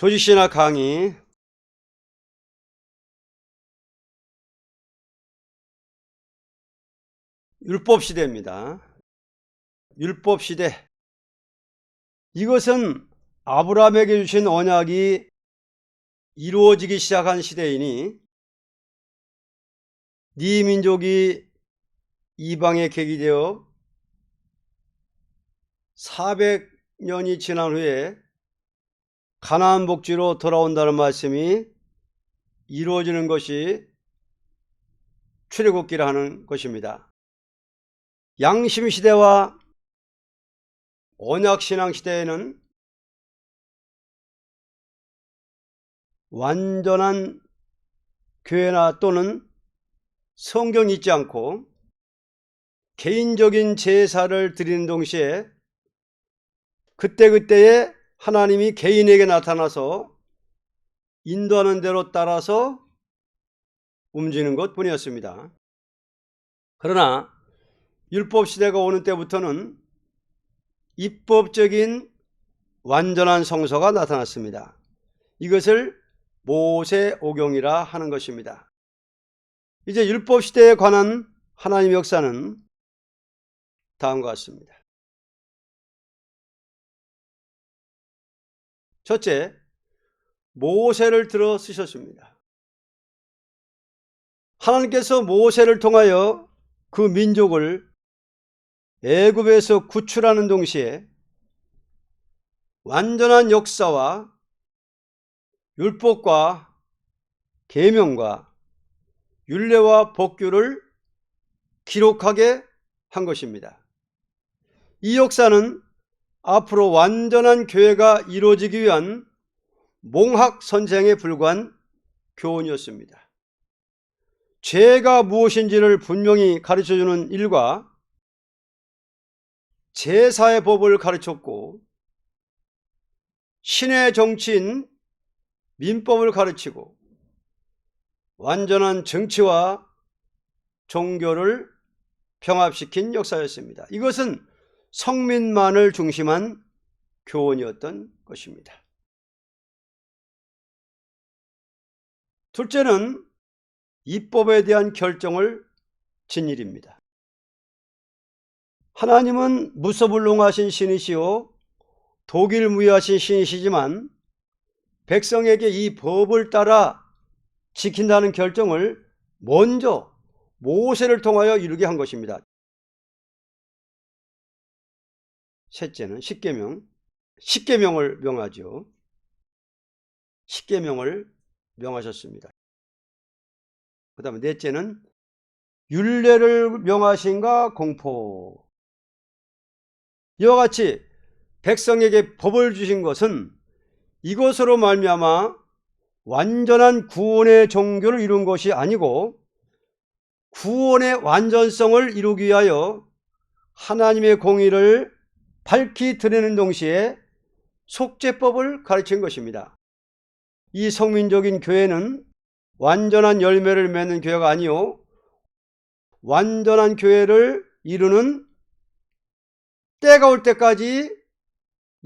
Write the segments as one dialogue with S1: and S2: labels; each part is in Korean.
S1: 조직신학 강의 율법 시대입니다. 율법 시대. 이것은 아브라함에게 주신 언약이 이루어지기 시작한 시대이니 네 민족이 이방에 객이되어 400년이 지난 후에 가나안 복지로 돌아온다는 말씀이 이루어지는 것이 출애굽기라 하는 것입니다. 양심 시대와 언약 신앙 시대에는 완전한 교회나 또는 성경이 있지 않고 개인적인 제사를 드리는 동시에 그때그때에 하나님이 개인에게 나타나서 인도하는 대로 따라서 움직이는 것 뿐이었습니다. 그러나 율법 시대가 오는 때부터는 입법적인 완전한 성서가 나타났습니다. 이것을 모세 오경이라 하는 것입니다. 이제 율법 시대에 관한 하나님 역사는 다음과 같습니다. 첫째, 모세를 들어 쓰셨습니다. 하나님께서 모세를 통하여 그 민족을 애굽에서 구출하는 동시에 완전한 역사와 율법과 계명과 율례와 법규를 기록하게 한 것입니다. 이 역사는 앞으로 완전한 교회가 이루어지기 위한 몽학 선생에 불과한 교훈이었습니다. 죄가 무엇인지를 분명히 가르쳐 주는 일과 제사의 법을 가르쳤고 신의 정치인 민법을 가르치고 완전한 정치와 종교를 평합시킨 역사였습니다. 이것은 성민만을 중심한 교훈이었던 것입니다. 둘째는 입법에 대한 결정을 진 일입니다. 하나님은 무소불능하신 신이시요 독일 무효하신 신이시지만 백성에게 이 법을 따라 지킨다는 결정을 먼저 모세를 통하여 이루게 한 것입니다. 셋째는 십계명, 십계명을 명하죠. 십계명을 명하셨습니다. 그 다음에 넷째는 율례를 명하신가 공포. 이와 같이 백성에게 법을 주신 것은 이것으로 말미암아 완전한 구원의 종교를 이룬 것이 아니고 구원의 완전성을 이루기 위하여 하나님의 공의를 밝히 드리는 동시에 속죄법을 가르친 것입니다. 이 성민적인 교회는 완전한 열매를 맺는 교회가 아니요 완전한 교회를 이루는 때가 올 때까지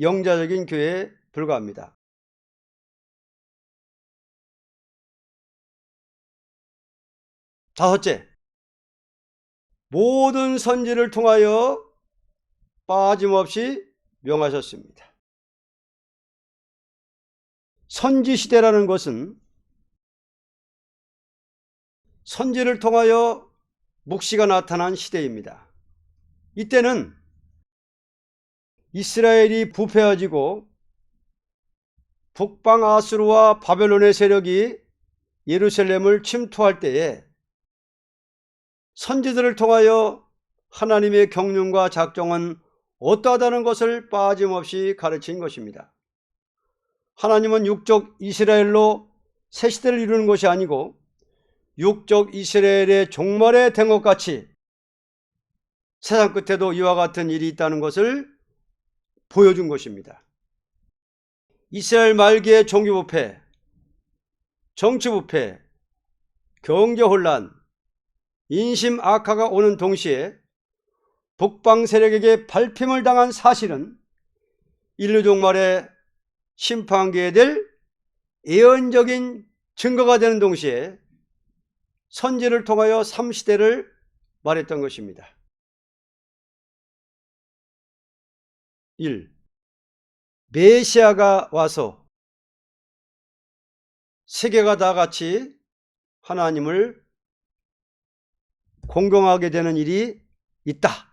S1: 영자적인 교회에 불과합니다. 다섯째, 모든 선지를 통하여 빠짐없이 명하셨습니다. 선지 시대라는 것은 선지를 통하여 묵시가 나타난 시대입니다. 이때는 이스라엘이 부패해지고 북방 아수르와 바벨론의 세력이 예루살렘을 침투할 때에 선지들을 통하여 하나님의 경륜과 작정은 어떠하다는 것을 빠짐없이 가르친 것입니다. 하나님은 육적 이스라엘로 새 시대를 이루는 것이 아니고 육적 이스라엘의 종말에 된 것 같이 세상 끝에도 이와 같은 일이 있다는 것을 보여준 것입니다. 이스라엘 말기의 종교부패, 정치부패, 경제혼란, 인심 악화가 오는 동시에 북방 세력에게 발핌을 당한 사실은 인류 종말에 심판기에 될 예언적인 증거가 되는 동시에 선지를 통하여 3시대를 말했던 것입니다. 1. 메시아가 와서 세계가 다 같이 하나님을 공경하게 되는 일이 있다.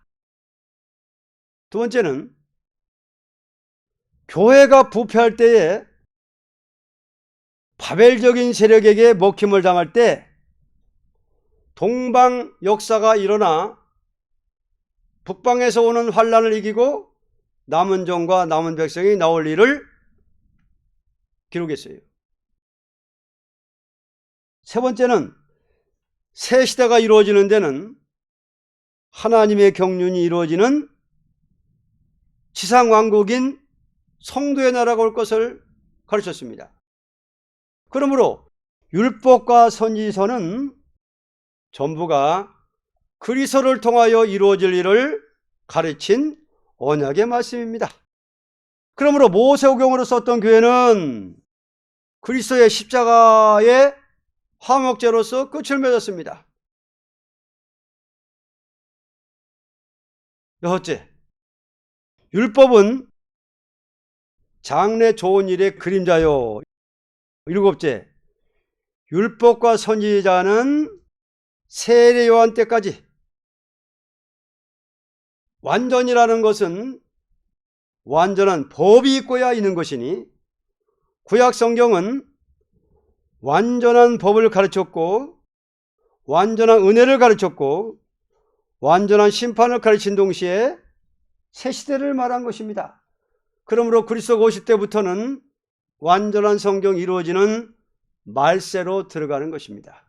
S1: 두 번째는 교회가 부패할 때에 바벨적인 세력에게 먹힘을 당할 때 동방 역사가 일어나 북방에서 오는 환란을 이기고 남은 종과 남은 백성이 나올 일을 기록했어요. 세 번째는 새 시대가 이루어지는 데는 하나님의 경륜이 이루어지는 지상 왕국인 성도의 나라가 올 것을 가르쳤습니다. 그러므로 율법과 선지서는 전부가 그리스도를 통하여 이루어질 일을 가르친 언약의 말씀입니다. 그러므로 모세오경으로 썼던 교회는 그리스도의 십자가의 화목제로서 끝을 맺었습니다. 여섯째, 율법은 장래 좋은 일의 그림자요. 일곱째, 율법과 선지자는 세례 요한 때까지 완전이라는 것은 완전한 법이 있고야 있는 것이니 구약 성경은 완전한 법을 가르쳤고 완전한 은혜를 가르쳤고 완전한 심판을 가르친 동시에 새 시대를 말한 것입니다. 그러므로 그리스도 오실 때부터는 완전한 성경 이루어지는 말세로 들어가는 것입니다.